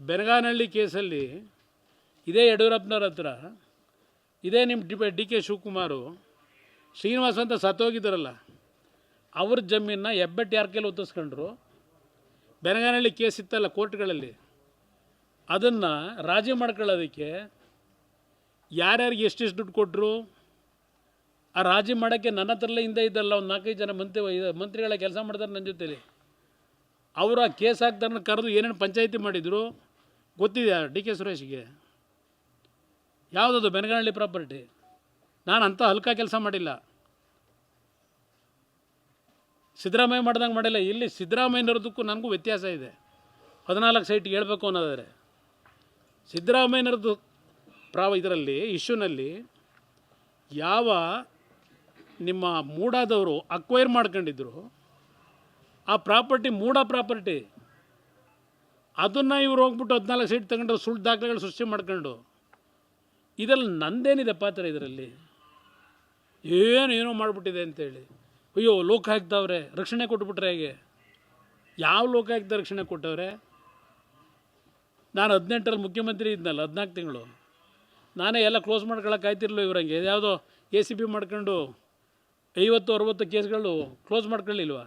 ಬೆನಗಾನಹಳ್ಳಿ ಕೇಸಲ್ಲಿ ಇದೇ ಯಡಿಯೂರಪ್ಪನವ್ರ ಹತ್ರ, ಇದೇ ನಿಮ್ಮ D D K Shivakumar, Srinivas ಅಂತ ಸತ್ತೋಗಿದ್ದಾರಲ್ಲ, ಅವ್ರ ಜಮೀನನ್ನ ಹೆಬ್ಬೆಟ್ಟು ಯಾರ ಕೈಲಿ ಒತ್ತಿಸ್ಕೊಂಡ್ರು? ಬೆನಗಾನಹಳ್ಳಿ ಕೇಸ್ ಇತ್ತಲ್ಲ ಕೋರ್ಟ್ಗಳಲ್ಲಿ. ಅದನ್ನು ರಾಜಿ ಮಾಡ್ಕೊಳ್ಳೋದಕ್ಕೆ ಯಾರ್ಯಾರಿಗೆ ಎಷ್ಟೆಷ್ಟು ದುಡ್ಡು ಕೊಟ್ಟರು ಆ ರಾಜಿ ಮಾಡೋಕ್ಕೆ ನನ್ನ ಹತ್ರಲ್ಲೇ ಹಿಂದೆ ಇದ್ದಲ್ಲ, ಒಂದು ನಾಲ್ಕೈದು ಜನ ಮಂತ್ರಿ ಮಂತ್ರಿಗಳ ಕೆಲಸ ಮಾಡ್ತಾರೆ ನನ್ನ ಜೊತೆಲಿ. ಅವರು ಆ ಕೇಸ್ ಹಾಕ್ತಾರನ್ನ ಕರೆದು ಏನೇನು ಪಂಚಾಯಿತಿ ಮಾಡಿದರು ಗೊತ್ತಿದೆ ಡಿ ಕೆ ಸುರೇಶ್ಗೆ? ಯಾವುದದು ಬೆನಗನಹಳ್ಳಿ ಪ್ರಾಪರ್ಟಿ? ನಾನು ಅಂಥ ಹಲ್ಕ ಕೆಲಸ ಮಾಡಿಲ್ಲ. ಸಿದ್ದರಾಮಯ್ಯ ಮಾಡ್ದಂಗೆ ಮಾಡಿಲ್ಲ. ಇಲ್ಲಿ ಸಿದ್ದರಾಮಯ್ಯನವ್ರದಕ್ಕೂ ನನಗೂ ವ್ಯತ್ಯಾಸ ಇದೆ. ಹದಿನಾಲ್ಕು ಸೈಟ್ ಹೇಳಬೇಕು ಅನ್ನೋದಾದರೆ. ಸಿದ್ದರಾಮಯ್ಯನವ್ರದ್ದು ಪ್ರಾವ ಇದರಲ್ಲಿ, ಇಶ್ಯೂನಲ್ಲಿ ಯಾವ ನಿಮ್ಮ ಮೂಡಾದವರು ಅಕ್ವೈರ್ ಮಾಡ್ಕೊಂಡಿದ್ರು ಆ ಪ್ರಾಪರ್ಟಿ ಮೂಡ ಪ್ರಾಪರ್ಟಿ. ಅದನ್ನು ಇವ್ರು ಹೋಗ್ಬಿಟ್ಟು ಹದಿನಾಲ್ಕು ಸೀಟ್ ತಗೊಂಡು ಸುಳ್ಳು ದಾಖಲೆಗಳು ಸೃಷ್ಟಿ ಮಾಡ್ಕೊಂಡು. ಇದರಲ್ಲಿ ನಂದೇನಿದೆ ಪಾತ್ರ ಇದರಲ್ಲಿ? ಏನು ಏನೋ ಮಾಡಿಬಿಟ್ಟಿದೆ ಅಂತೇಳಿ. ಅಯ್ಯೋ, ಲೋಕಾಯುಕ್ತವ್ರೆ, ರಕ್ಷಣೆ ಕೊಟ್ಬಿಟ್ರೆ ಹೇಗೆ? ಯಾವ ಲೋಕಾಯುಕ್ತ ರಕ್ಷಣೆ ಕೊಟ್ಟವ್ರೆ? ನಾನು ಹದಿನೆಂಟರಲ್ಲಿ ಮುಖ್ಯಮಂತ್ರಿ ಇದ್ನಲ್ಲ, ಹದಿನಾಲ್ಕು ತಿಂಗಳು. ನಾನೇ ಎಲ್ಲ ಕ್ಲೋಸ್ ಮಾಡ್ಕೊಳಕ್ಕೆ ಆಯ್ತಿರ್ಲಿಲ್ಲ ಇವ್ರಂಗೆ ಯಾವುದೋ ಎ ಸಿ ಬಿ ಮಾಡ್ಕೊಂಡು ಐವತ್ತು, ಅರುವತ್ತು ಕೇಸ್ಗಳು ಕ್ಲೋಸ್ ಮಾಡ್ಕೊಳ್ಳಿಲ್ವಾ